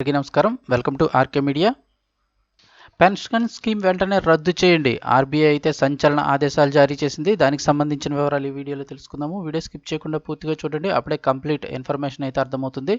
అందరికీ నమస్కారం. Welcome to R K media. Pension scheme వెంటనే రద్దు చేయండి. ఆర్బీఐ అయితే సంచలన ఆదేశాలు జారీ చేసింది. దానికి సంబంధించిన వివరాలు ఈ వీడియోలో తెలుసుకుందాము. వీడియో స్కిప్ చేయకుండా పూర్తిగా చూడండి. అప్పుడే కంప్లీట్ ఇన్ఫర్మేషన్ అయితే అర్థమవుతుంది.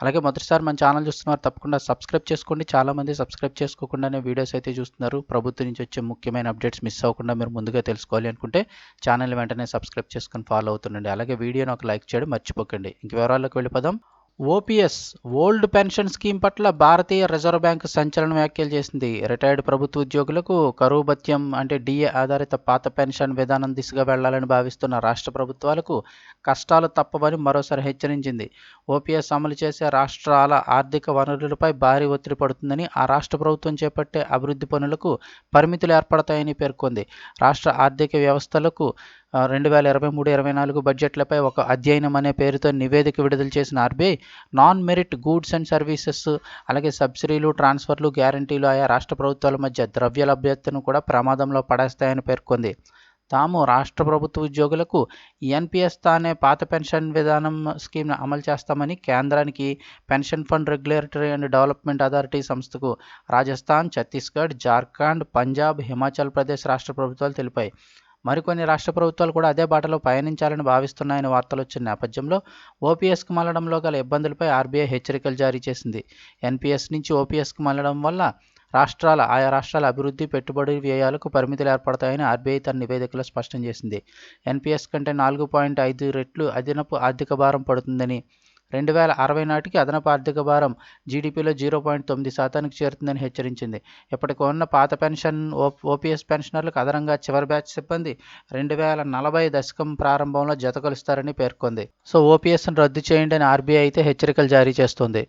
అలాగే మొదటిసారి మన ఛానల్ చూస్తున్నారు తప్పకుండా సబ్స్క్రైబ్ చేసుకోండి. చాలామంది సబ్స్క్రైబ్ చేసుకోకుండానే వీడియోస్ అయితే చూస్తున్నారు. ప్రభుత్వం నుంచి వచ్చే ముఖ్యమైన అప్డేట్స్ మిస్ అవ్వకుండా మీరు ముందుగా తెలుసుకోవాలి అనుకుంటే ఛానల్ వెంటనే సబ్స్క్రైబ్ చేసుకొని ఫాలో అవుతుండండి. అలాగే వీడియోని ఒక లైక్ చేయడం మర్చిపోకండి. ఇంక వివరాల్లోకి వెళ్ళిపోదాం. ఓపీఎస్ ఓల్డ్ పెన్షన్ స్కీమ్ పట్ల భారతీయ రిజర్వ్ బ్యాంక్ సంచలన వ్యాఖ్యలు చేసింది. రిటైర్డ్ ప్రభుత్వ ఉద్యోగులకు కరువు భత్యం అంటే డిఏ ఆధారిత పాత పెన్షన్ విధానం దిశగా వెళ్ళాలని భావిస్తున్న రాష్ట్ర ప్రభుత్వాలకు కష్టాలు తప్పవని మరోసారి హెచ్చరించింది. ఓపీఎస్ అమలు చేసే రాష్ట్రాల ఆర్థిక వనరులపై భారీ ఒత్తిడి పడుతుందని ఆ రాష్ట్ర ప్రభుత్వం చేపట్టే అభివృద్ధి పనులకు పరిమితులు ఏర్పడతాయని పేర్కొంది. రాష్ట్ర ఆర్థిక వ్యవస్థలకు రెండు వేల ఇరవై మూడు ఇరవై నాలుగు బడ్జెట్లపై ఒక అధ్యయనం అనే పేరుతో నివేదిక విడుదల చేసిన RBI non merit goods and services అలాగే సబ్సిడీలు ట్రాన్స్ఫర్లు గ్యారంటీలు ఆయా రాష్ట్ర ప్రభుత్వాల మధ్య ద్రవ్య లభ్యతను కూడా ప్రమాదంలో పడేస్తాయని పేర్కొంది. తాము రాష్ట్ర ప్రభుత్వ ఉద్యోగులకు ఎన్పిఎస్ తానే పాత పెన్షన్ విధానం స్కీమ్ను అమలు చేస్తామని కేంద్రానికి pension fund regulatory and development authority సంస్థకు రాజస్థాన్ ఛత్తీస్గఢ్ జార్ఖండ్ పంజాబ్ హిమాచల్ ప్రదేశ్ రాష్ట్ర ప్రభుత్వాలు తెలిపాయి. మరికొన్ని రాష్ట్ర ప్రభుత్వాలు కూడా అదే బాటలో పయనించాలని భావిస్తున్నాయని వార్తలు వచ్చిన నేపథ్యంలో ఓపీఎస్కు మళ్ళడంలో గల ఇబ్బందులపై ఆర్బీఐ హెచ్చరికలు జారీ చేసింది. ఎన్పీఎస్ నుంచి ఓపీఎస్కు మళ్ళడం వల్ల రాష్ట్రాల ఆయా రాష్ట్రాల అభివృద్ధి పెట్టుబడి వ్యయాలకు పరిమితులు ఏర్పడతాయని ఆర్బీఐ తన నివేదికలో స్పష్టం చేసింది. ఎన్పీఎస్ కంటే నాలుగు పాయింట్ ఐదు రెట్లు అదనపు ఆర్థిక భారం పడుతుందని రెండు వేల అరవై నాటికి అదనపు ఆర్థిక భారం జీడీపీలో జీరో పాయింట్ తొమ్మిది శాతానికి చేరుతుందని హెచ్చరించింది. ఇప్పటికి ఉన్న పాత పెన్షన్ ఓ ఓపీఎస్ పెన్షనర్లకు అదనంగా చివరి బ్యాచ్ సిబ్బంది రెండు వేల నలభై దశకం ప్రారంభంలో జతకలుస్తారని పేర్కొంది. సో ఓపీఎస్ను రద్దు చేయండి అని ఆర్బీఐ అయితే హెచ్చరికలు జారీ చేస్తుంది.